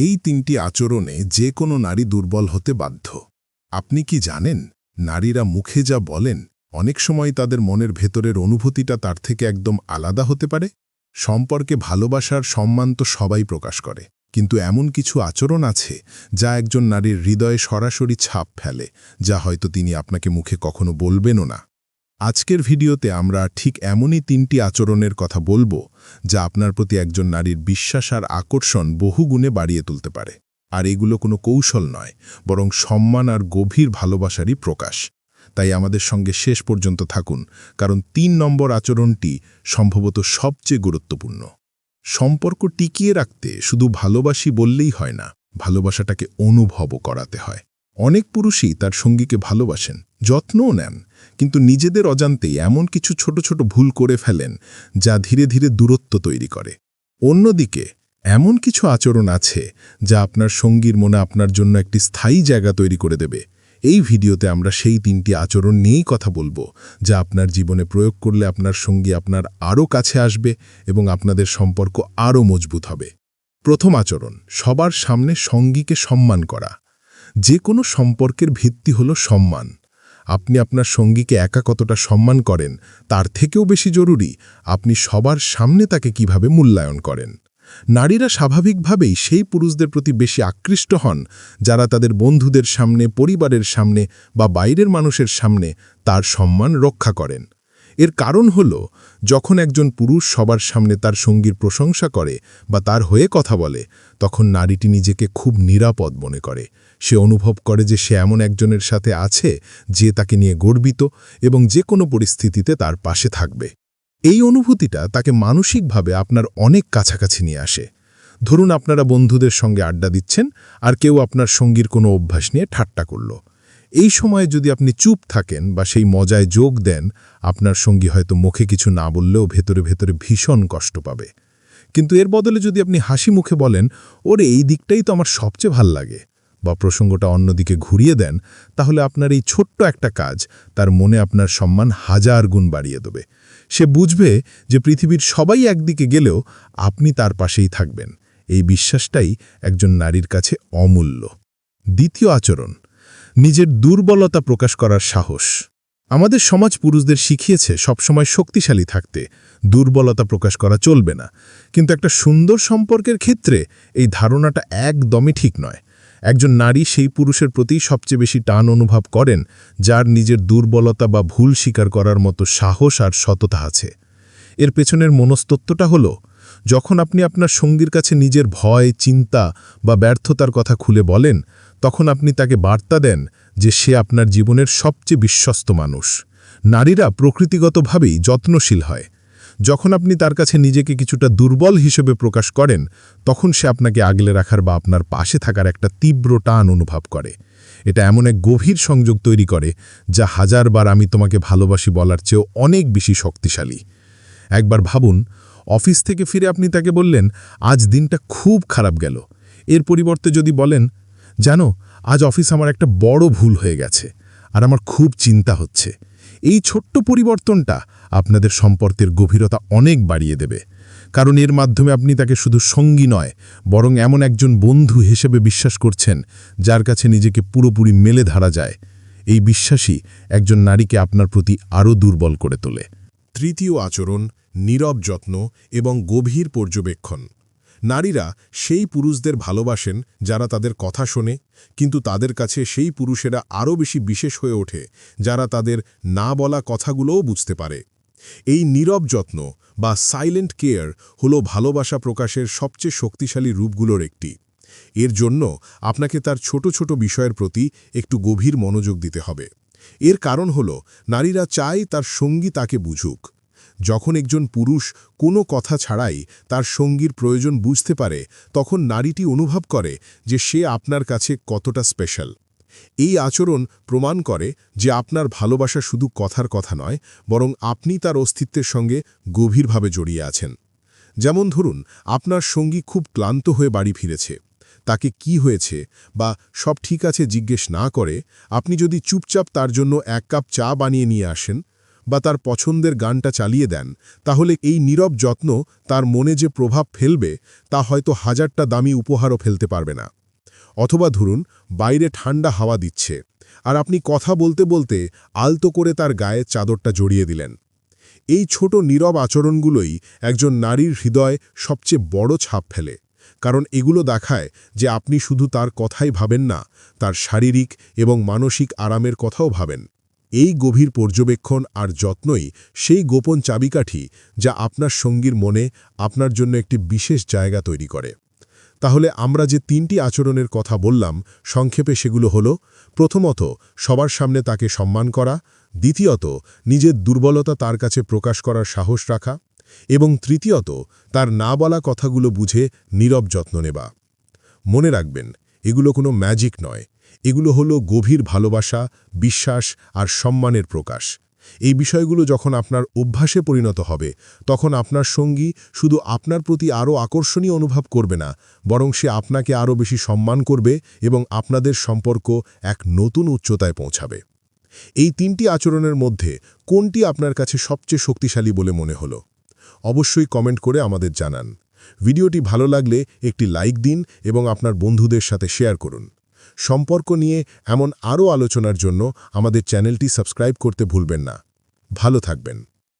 এই তিনটি আচরণে যে কোনো নারী দুর্বল হতে বাধ্য। আপনি কি জানেন, নারীরা মুখে যা বলেন, অনেক সময় তাদের মনের ভেতরের অনুভূতিটা তার থেকে একদম আলাদা হতে পারে? সম্পর্কে ভালোবাসার সম্মান তো সবাই প্রকাশ করে, কিন্তু এমন কিছু আচরণ আছে যা একজন নারীর হৃদয়ে সরাসরি ছাপ ফেলে, যা হয়তো তিনি আপনাকে মুখে কখনো বলবেনও না। আজকের ভিডিওতে আমরা ঠিক এমনই তিনটি আচরণের কথা বলব, যা আপনার প্রতি একজন নারীর বিশ্বাস আর আকর্ষণ বহুগুণে বাড়িয়ে তুলতে পারে। আর এগুলো কোনো কৌশল নয়, বরং সম্মান আর গভীর ভালোবাসারই প্রকাশ। তাই আমাদের সঙ্গে শেষ পর্যন্ত থাকুন, কারণ তিন নম্বর আচরণটি সম্ভবত সবচেয়ে গুরুত্বপূর্ণ। সম্পর্ক টিকিয়ে রাখতে শুধু ভালোবাসি বললেই হয় না, ভালোবাসাটাকে অনুভবও করাতে হয়। অনেক পুরুষই তার সঙ্গীকে ভালোবাসেন, যত্নও নেন, কিন্তু নিজেদের অজান্তেই এমন কিছু ছোট ছোট ভুল করে ফেলেন যা ধীরে ধীরে দূরত্ব তৈরি করে। অন্যদিকে, এমন কিছু আচরণ আছে যা আপনার সঙ্গীর মনে আপনার জন্য একটি স্থায়ী জায়গা তৈরি করে দেবে। এই ভিডিওতে আমরা সেই তিনটি আচরণ নিয়েই কথা বলব যা আপনার জীবনে প্রয়োগ করলে আপনার সঙ্গী আপনার আরও কাছে আসবে এবং আপনাদের সম্পর্ক আরও মজবুত হবে। প্রথম আচরণ, সবার সামনে সঙ্গীকে সম্মান করা। যে কোনো সম্পর্কের ভিত্তি হল সম্মান। আপনি আপনার সঙ্গীকে একা কতটা সম্মান করেন, তার থেকেও বেশি জরুরি আপনি সবার সামনে তাকে কীভাবে মূল্যায়ন করেন। নারীরা স্বাভাবিকভাবেই সেই পুরুষদের প্রতি বেশি আকৃষ্ট হন, যারা তাদের বন্ধুদের সামনে, পরিবারের সামনে বা বাইরের মানুষের সামনে তার সম্মান রক্ষা করেন। এর কারণ হল, যখন একজন পুরুষ সবার সামনে তার সঙ্গীর প্রশংসা করে বা তার হয়ে কথা বলে, তখন নারীটি নিজেকে খুব নিরাপদ মনে করে। সে অনুভব করে যে সে এমন একজনের সাথে আছে যে তাকে নিয়ে গর্বিত এবং যে কোনো পরিস্থিতিতে তার পাশে থাকবে। এই অনুভূতিটা তাকে মানসিকভাবে আপনার অনেক কাছাকাছি নিয়ে আসে। ধরুন আপনারা বন্ধুদের সঙ্গে আড্ডা দিচ্ছেন আর কেউ আপনার সঙ্গীর কোনো অভ্যাস নিয়ে ঠাট্টা করল। এই সময়ে যদি আপনি চুপ থাকেন বা সেই মজায় যোগ দেন, আপনার সঙ্গী হয়তো মুখে কিছু না বললেও ভেতরে ভেতরে ভীষণ কষ্ট পাবে। কিন্তু এর বদলে যদি আপনি হাসি মুখে বলেন, ওরে, এই দিকটাই তো আমার সবচেয়ে ভালো লাগে বা প্রসঙ্গটা অন্যদিকে ঘুরিয়ে দেন, তাহলে আপনার এই ছোট্ট একটা কাজ তার মনে আপনার সম্মান হাজার গুণ বাড়িয়ে দেবে। সে বুঝবে যে পৃথিবীর সবাই একদিকে গেলেও আপনি তার পাশেই থাকবেন। এই বিশ্বাসটাই একজন নারীর কাছে অমূল্য। দ্বিতীয় আচরণ। নিজের দুর্বলতা প্রকাশ করার সাহস। আমাদের সমাজ পুরুষদের শিখিয়েছে সবসময় শক্তিশালী থাকতে। দুর্বলতা প্রকাশ করা চলবে না। কিন্তু একটা সুন্দর সম্পর্কের ক্ষেত্রে এই ধারণাটা একদমই ঠিক নয়। একজন নারী সেই পুরুষের প্রতি সবচেয়ে বেশি টান অনুভব করেন, যার নিজের দুর্বলতা বা ভুল স্বীকার করার মতো সাহস আর সততা আছে। এর পেছনের মনস্তত্ত্বটা হল যখন আপনি আপনার সঙ্গীর কাছে নিজের ভয়, চিন্তা বা ব্যর্থতার কথা খুলে বলেন, তখন আপনি তাকে বার্তা দেন যে সে আপনার জীবনের সবচেয়ে বিশ্বস্ত মানুষ। নারীরা প্রকৃতিগতভাবেই যত্নশীল হয়। যখন আপনি তার কাছে নিজেকে কিছুটা দুর্বল হিসেবে প্রকাশ করেন, তখন সে আপনাকে আগলে রাখার বা আপনার পাশে থাকার একটা তীব্র টান অনুভব করে। এটা এমন এক গভীর সংযোগ তৈরি করে, যা হাজারবার আমি তোমাকে ভালোবাসি বলার চেয়েও অনেক বেশি শক্তিশালী। একবার ভাবুন অফিস থেকে ফিরে আপনি তাকে বললেন, আজ দিনটা খুব খারাপ গেল। এর পরিবর্তে যদি বলেন, জানো, আজ অফিস আমার একটা বড় ভুল হয়ে গেছে আর আমার খুব চিন্তা হচ্ছে। এই ছোট্ট পরিবর্তনটা আপনাদের সম্পর্কের গভীরতা অনেক বাড়িয়ে দেবে। কারণ এর মাধ্যমে আপনি তাকে শুধু সঙ্গী নয়, বরং এমন একজন বন্ধু হিসেবে বিশ্বাস করছেন, যার কাছে নিজেকে পুরোপুরি মেলে ধরা যায়। এই বিশ্বাসই একজন নারীকে আপনার প্রতি আরও দুর্বল করে তোলে। তৃতীয় আচরণ নীরব যত্ন এবং গভীর পর্যবেক্ষণ। নারীরা সেই পুরুষদের ভালোবাসেন যারা তাদের কথা শোনে, কিন্তু তাদের কাছে সেই পুরুষেরা আরও বেশি বিশেষ হয়ে ওঠে যারা তাদের না বলা কথাগুলোও বুঝতে পারে। এই নীরব যত্ন বা সাইলেন্ট কেয়ার হল ভালোবাসা প্রকাশের সবচেয়ে শক্তিশালী রূপগুলোর একটি। এর জন্য আপনাকে তার ছোট ছোট বিষয়ের প্রতি একটু গভীর মনোযোগ দিতে হবে। এর কারণ হল, নারীরা চায় তার সঙ্গী তাকে বুঝুক। যখন একজন পুরুষ কোনো কথা ছাড়াই তার সঙ্গীর প্রয়োজন বুঝতে পারে, তখন নারীটি অনুভব করে যে সে আপনার কাছে কতটা স্পেশাল এই আচরণ প্রমাণ করে যে আপনার ভালোবাসা শুধু কথার কথা নয়, বরং আপনি তার অস্তিত্বের সঙ্গে গভীরভাবে জড়িয়ে আছেন। যেমন ধরুন, আপনার সঙ্গী খুব ক্লান্ত হয়ে বাড়ি ফিরেছে, তাকে কি হয়েছে বা সব ঠিক আছে জিজ্ঞেস না করে আপনি যদি চুপচাপ তার জন্য এক কাপ চা বানিয়ে নিয়ে আসেন বা তার পছন্দের গানটা চালিয়ে দেন, তাহলে এই নীরব যত্ন তার মনে যে প্রভাব ফেলবে, তা হয়তো হাজারটা দামি উপহারও ফেলতে পারবে না। অথবা ধরুন, বাইরে ঠান্ডা হাওয়া দিচ্ছে, আর আপনি কথা বলতে বলতে আলতো করে তার গায়ে চাদরটা জড়িয়ে দিলেন। এই ছোট নীরব আচরণগুলোই একজন নারীর হৃদয় সবচেয়ে বড় ছাপ ফেলে, কারণ এগুলো দেখায় যে আপনি শুধু তার কথাই ভাবেন না, তার শারীরিক এবং মানসিক আরামের কথাও ভাবেন। এই গভীর পর্যবেক্ষণ আর যত্নই সেই গোপন চাবিকাঠি যা আপনার সঙ্গীর মনে আপনার জন্য একটি বিশেষ জায়গা তৈরি করে। তাহলে আমরা যে তিনটি আচরণের কথা বললাম, সংক্ষেপে সেগুলো হল, প্রথমত, সবার সামনে তাকে সম্মান করা, দ্বিতীয়ত, নিজের দুর্বলতা তার কাছে প্রকাশ করার সাহস রাখা, এবং তৃতীয়ত, তার না বলা কথাগুলো বুঝে নীরব যত্ন নেবা মনে রাখবেন, এগুলো কোনো ম্যাজিক নয়। এগুলো হলো গভীর ভালোবাসা, বিশ্বাস আর সম্মানের প্রকাশ। এই বিষয়গুলো যখন আপনার অভ্যাসে পরিণত হবে, তখন আপনার সঙ্গী শুধু আপনার প্রতি আরও আকর্ষণীয় অনুভব করবে না, বরং সে আপনাকে আরও বেশি সম্মান করবে এবং আপনাদের সম্পর্ক এক নতুন উচ্চতায় পৌঁছাবে। এই তিনটি আচরণের মধ্যে কোনটি আপনার কাছে সবচেয়ে শক্তিশালী বলে মনে হলো? অবশ্যই কমেন্ট করে আমাদের জানান। ভিডিওটি ভালো লাগলে একটি লাইক দিন এবং আপনার বন্ধুদের সাথে শেয়ার করুন। সম্পর্ক নিয়ে এমন আরও আলোচনার জন্য আমাদের চ্যানেলটি সাবস্ক্রাইব করতে ভুলবেন না। ভালো থাকবেন।